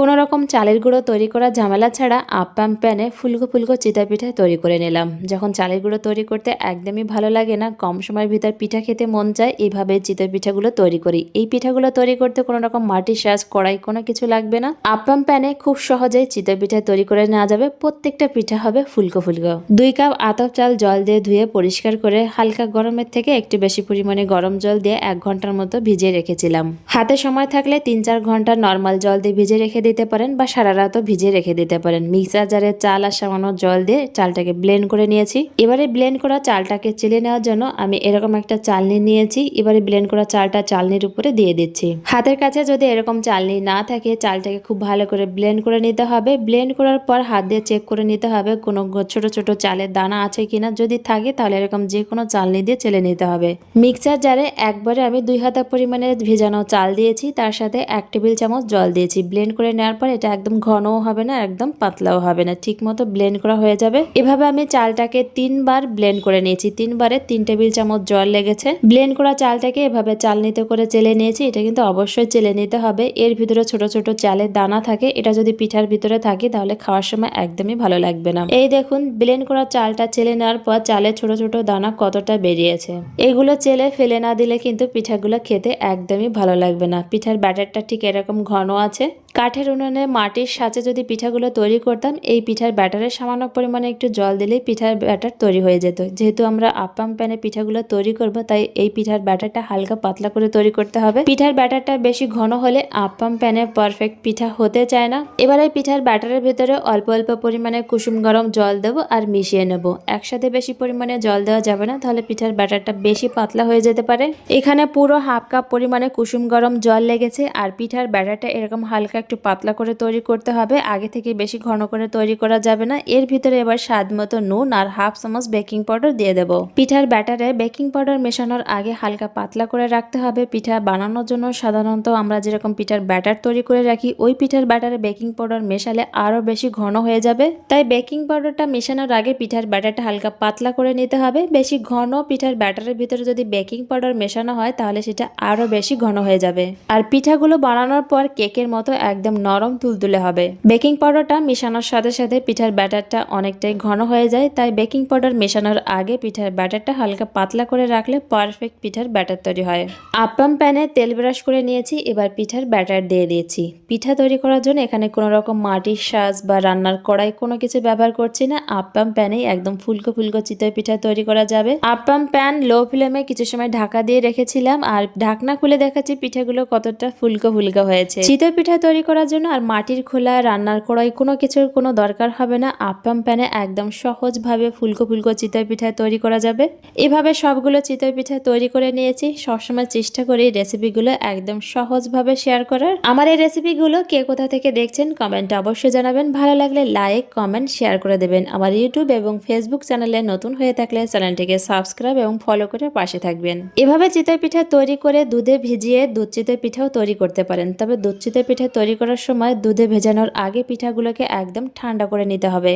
কোনো রকম চালের গুঁড়ো তৈরি করা ঝামেলা ছাড়া আপ্পাম প্যানে ফুলকো ফুলকো চিতা পিঠা তৈরি করে নিলাম। যখন চালের গুঁড়ো তৈরি করতে একদমই ভালো লাগে না, কম সময়ের ভিতর পিঠা খেতে মন চায় এইভাবে চিতা পিঠাগুলো তৈরি করি। এই পিঠাগুলো তৈরি করতে কোনো রকম মাটির সাজ, কড়াই কোনো কিছু লাগবে না। আপ্পাম প্যানে খুব সহজেই চিতা পিঠা তৈরি করে নেওয়া যাবে। প্রত্যেকটা পিঠা হবে ফুলকো ফুলকো। দুই কাপ আতপ চাল জল দিয়ে ধুয়ে পরিষ্কার করে হালকা গরমের থেকে একটু বেশি পরিমাণে গরম জল দিয়ে এক ঘণ্টার মতো ভিজিয়ে রেখেছিলাম। হাতে সময় থাকলে তিন চার ঘণ্টা নর্মাল জল দিয়ে ভিজে রেখে দিতে পারেন বা সারা রাতও ভিজে রেখে দিতে পারেন। মিক্সার জারে চাল আর সামান্য জল দিয়ে চালটাকে ব্লেন্ড করে নিয়েছি। এবারে ব্লেন্ড করা চালটাকে চেলে নেওয়ার জন্য আমি এরকম একটা চালনি নিয়েছি। এবারে ব্লেন্ড করা চালটা চালনির উপরে দিয়ে দিচ্ছি। হাতের কাছে যদি এরকম চালনি না থাকে, চালটাকে খুব ভালো করে ব্লেন্ড করে নিতে হবে। ব্লেন্ড করার পর হাত দিয়ে চেক করে নিতে হবে কোনো ছোট ছোট চালের দানা আছে কিনা। যদি থাকে, তাহলে এরকম যে কোনো চালনি দিয়ে চেলে নিতে হবে। মিক্সার জারে একবারে আমি দুই হাতা পরিমাণে ভেজানো চাল দিয়েছি। তার সাথে এক টেবিল চামচ জল দিয়েছি। ব্লেন্ড করে নেওয়ার পর এটা একদম ঘনও হবে না, একদম পাতলাও হবে না। ঠিক মতো ব্লেন্ড করা হয়ে যাবে। এভাবে আমি চালটাকে তিনবার ব্লেন্ড করে নিয়েছি। তিনবারে তিন টেবিল চামচ জল লেগেছে। ব্লেন্ড করা চালটাকে এভাবে চালনিতে করে চেলে নিয়েছি। এটা কিন্তু অবশ্যই চেলে নিতে হবে। এর ভিতরে ছোট ছোট চালের দানা থাকে। এটা যদি পিঠার ভিতরে থাকে, তাহলে খাওয়ার সময় একদমই ভালো লাগবে না। এই দেখুন ব্লেন্ড করা চালটা চেলে নেওয়ার পর চালের ছোট ছোট দানা কতটা বেরিয়েছে। এগুলো চেলে ফেলে না দিলে কিন্তু পিঠাগুলো খেতে একদমই ভালো লাগবে না। পিঠার ব্যাটারটা ঠিক এরকম ঘন আছে। কাঠের উনুনে মাটির সাথে যদি পিঠাগুলো তৈরি করতাম, এই পিঠার ব্যাটারে সামান্য পরিমাণে একটু জল দিলেই পিঠার ব্যাটার তৈরি হয়ে যেত। যেহেতু আমরা আপ্পাম প্যানে পিঠাগুলো তৈরি করব, তাই এই পিঠার ব্যাটারটা হালকা পাতলা করে তৈরি করতে হবে। পিঠার ব্যাটারটা বেশি ঘন হলে আপ্পাম প্যানে পারফেক্ট পিঠা হতে চায় না। এবার এই পিঠার ব্যাটারের ভিতরে অল্প অল্প পরিমাণে কুসুম গরম জল দেবো আর মিশিয়ে নেব। একসাথে বেশি পরিমাণে জল দেওয়া যাবে না, তাহলে পিঠার ব্যাটারটা বেশি পাতলা হয়ে যেতে পারে। এখানে পুরো হাফ কাপ পরিমাণে কুসুম গরম জল লেগেছে, আর পিঠার ব্যাটারটা এরকম হালকা একটু পাতলা করে তৈরি করতে হবে। আগে থেকে বেশি ঘন করে তৈরি করা যাবে না। এর ভিতরে এবার স্বাদ মতো নুন আর হাফ চামচ বেকিং পাউডার দিয়ে দেবো। পিঠার ব্যাটারে বেকিং পাউডার মেশানোর আগে হালকা পাতলা করে রাখতে হবে। পিঠা বানানোর জন্য সাধারণত আমরা যেরকম পিঠার ব্যাটার তৈরি করে রাখি, ওই পিঠার ব্যাটারে বেকিং পাউডার মেশালে আরও বেশি ঘন হয়ে যাবে। তাই বেকিং পাউডারটা মেশানোর আগে পিঠার ব্যাটারটা হালকা পাতলা করে নিতে হবে। বেশি ঘন পিঠার ব্যাটারের ভিতরে যদি বেকিং পাউডার মেশানো হয়, তাহলে সেটা আরও বেশি ঘন হয়ে যাবে। আর পিঠাগুলো বানানোর পর কেকের মতো একদম নরম তুলতুলে হবে। বেকিং পাউডারটা মেশানোর সাথে সাথে পিঠার ব্যাটারটা অনেকটাই ঘন হয়ে যায়, তাই বেকিং পাউডার মেশানোর আগে পিঠার ব্যাটারটা হালকা পাতলা করে রাখলে পারফেক্ট পিঠার ব্যাটার তৈরি হয়। আপ্পাম প্যানে তেল ব্রাশ করে নিয়েছি, এবার পিঠার ব্যাটার দিয়ে দিয়েছি। পিঠা তৈরি করার জন্য এখানে কোনো রকম মাটির সাজ বা রান্নার কড়াই কোনো কিছু ব্যবহার করছি না। আপ্পাম প্যানেই একদম ফুলকো ফুলকো চিতই পিঠা তৈরি করা যাবে। আপ্পাম প্যান লো ফ্লেমে কিছু সময় ঢাকা দিয়ে রেখেছিলাম, আর ঢাকনা খুলে দেখাচ্ছি পিঠাগুলো কতটা ফুলকো ফুলকো হয়েছে। চিতই পিঠা তৈরি করার জন্য আর মাটির খোলা, রান্নার কড়াই কোনো কিছুর কোনো দরকার হবে না। আপ্পাম প্যানে একদম সহজভাবে ফুলকো ফুলকো চিতই পিঠা তৈরি করা যাবে। এভাবে সবগুলো চিতই পিঠা তৈরি করে নিয়েছি। সবসময় চেষ্টা করি রেসিপিগুলো একদম সহজভাবে শেয়ার করার। আমার এই রেসিপিগুলো কে কোথা থেকে দেখছেন কমেন্টে অবশ্যই জানাবেন। ভালো লাগলে লাইক, কমেন্ট, শেয়ার করে দেবেন। আমার ইউটিউব এবং ফেসবুক চ্যানেলে নতুন হয়ে থাকলে চ্যানেলটিকে সাবস্ক্রাইব এবং ফলো করে পাশে থাকবেন। এভাবে চিতই পিঠা তৈরি করে দুধে ভিজিয়ে দুধ চিতই পিঠাও তৈরি করতে পারেন। তবে দুধ চিতই পিঠা তৈরি করার সময় দুধে ভেজানোর আগে পিঠাগুলোকে একদম ঠান্ডা করে নিতে হবে।